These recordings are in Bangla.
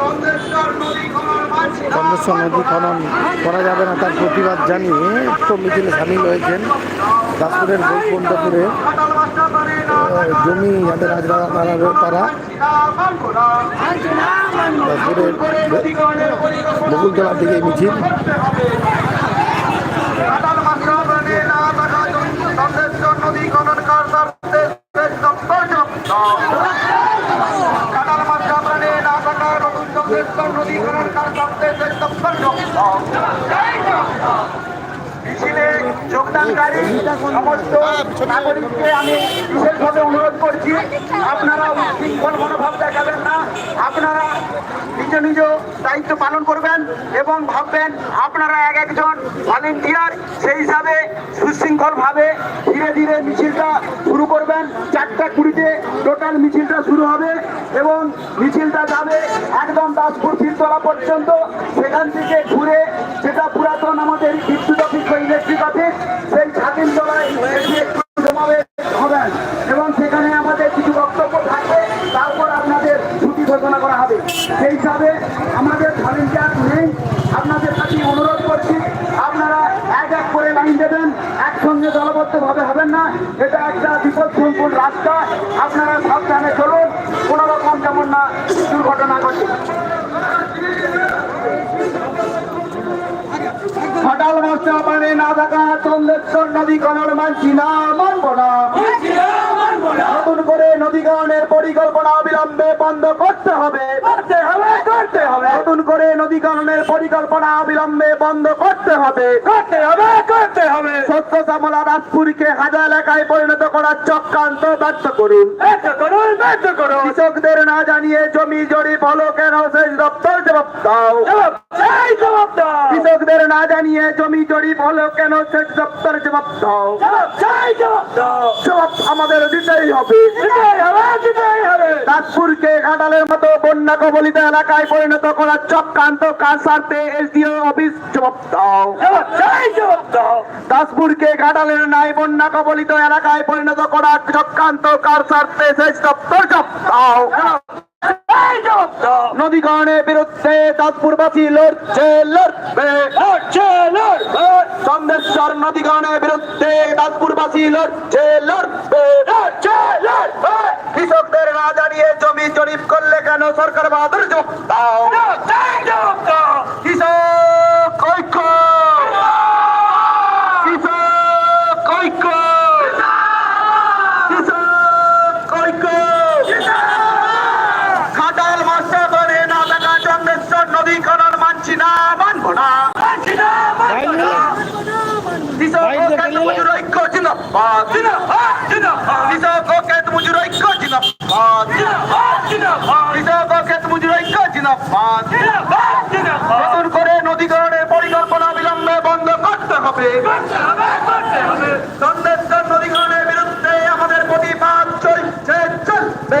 চন্দ্রেশ্বর নদী খনন করা যাবে না তার প্রতিবাদ জানিয়ে তো মিছিলে সামিল হয়েছেন দাসপুরের বৈকুণ্ঠপুরে জমি যাদের তারা তারা দাসপুরের বকুলতলার দিকে মিছিল মিছিলে যোগদানকারী সমস্ত নাগরিককে আমি বিশেষভাবে অনুরোধ করছি। আপনারা উচ্ছৃঙ্খল মনোভাব দেখাবেন না। আপনারা নিজ নিজ দায়িত্ব পালন করবেন এবং ভাববেন আপনারা এক একজন ভলেন্টিয়ার সেই হিসাবে সুশৃঙ্খলভাবে ধীরে ধীরে মিছিলটা শুরু করবেন। চারটা কুড়িতে টোটাল মিছিলটা শুরু হবে এবং মিছিলটা যাবে একদম দাসপুর ফিরতলা পর্যন্ত। সেখান থেকে ঘুরে, যেটা পুরাতন আমাদের বিদ্যুৎ অফিস ইলেকট্রিক অফিস সেই ছাতিন তলায় এসে একটু সমাবেশ হবেন এবং সেখানে আমাদের কিছু বক্তব্য থাকবে তারপর আপনাদের ছুটি ঘোষণা করা হবে সেই হিসাবে আমাদের ভলেন্টিয়ার নেই আপনাদের কাছে অনুরোধ করছি আপনারা এক এক করে লাইন দেবেন একসঙ্গে দলবদ্ধভাবে হবেন না। এটা একটা বিপদ সংকুল রাস্তা। আপনারা সাবধানে চলুন। কোনো রকম যেমন না দুর্ঘটনা ঘটে। হঠাৎ মশা পানি না থাকা চন্দ্রেশ্বর নদী কণার মানছি না, মানব না। নতুন করে নদীকরণের পরিকল্পনা অবিলম্বে বন্ধ করতে হবে। করতে হবে করতে হবে নতুন করে নদীকরণের পরিকল্পনা অবিলম্বে বন্ধ করতে হবে। করতে হবে করতে হবে। সত্য শ্যামলা রাজপুরকে হাজার এলাকায় পরিণত করার চক্রান্ত ব্যর্থ করুন। ব্যর্থ করুন ব্যর্থ করুন। কৃষকদের না জানিয়ে জমি জরিপ হলো কেন শেষ দপ্তর জবাব দাও। জবাব দাও কৃষকদের না জানিয়ে জমি জরিপ হলো কেন শেষ দপ্তর জবাব দাও। জবাব দাও জবাব আমাদের দিতেই হবে। দিতেই হবে দিতেই হবে। দাসপুরকে ঘাটালের মতো বন্যা কবলিত এলাকায় পরিণত করার চক্রান্ত কাজ সারতে এসডিও অফিস জবাব দাও দাসপুরকে ঘাটালের নাই বন্যা কবলিত এলাকায় পরিণত করার চক্রান্ত কাজ সারতে শেষ দপ্তর জবাব দাও নদীকরণের বিরুদ্ধে দাসপুরবাসী লড়ছে লড়বে। লড়ছে লড়বে। চন্দ্রেশ্বর নদীকরণের বিরুদ্ধে দাসপুরবাসী লড়ছে লড়বে। লড়ছে লড়বে। কৃষকদের না জানিয়ে জমি জরিপ করলে কেন সরকার বাহাদুর যোগ দাও কৃষক ঐক্য কৃষক ঐক্য কৃষক ঐক্য ঘাটাল মাস্টার বলে না দেখা চন্দ্রেশ্বর নদী খনন মানছি না মানব না মানছি না মানব না কৃষক ও ক্ষেত মজুর ঐক্য জিন্দাবাদ জিন্দাবাদ জিন্দাবাদ। কৃষক ও ক্ষেত মজুর ঐক্য জিন্দাবাদ। জিন্দাবাদ জিন্দাবাদ। কৃষক ও ক্ষেত মজুর ঐক্য জিন্দাবাদ। জিন্দাবাদ জিন্দাবাদ। নতুন করে নদীকরণের পরিকল্পনা বিলম্বে বন্ধ করতে হবে। করতে হবে করতে হবে। চন্দ্রেশ্বর নদীকরণের বিরুদ্ধে আমাদের প্রতিবাদ চলছে চলবে।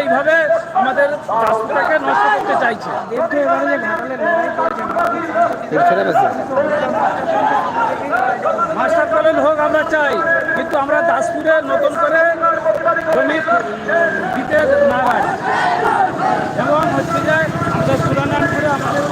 এইভাবে আমাদের রাস্তাটাকে নষ্ট করতে চাইছে। মাস্টার প্ল্যান হোক আমরা চাই, কিন্তু আমরা দাসপুরে নতুন করে জমি দিতে না পারি। এবং হচ্ছে যে আমাদের সুরানপুরে আমাদের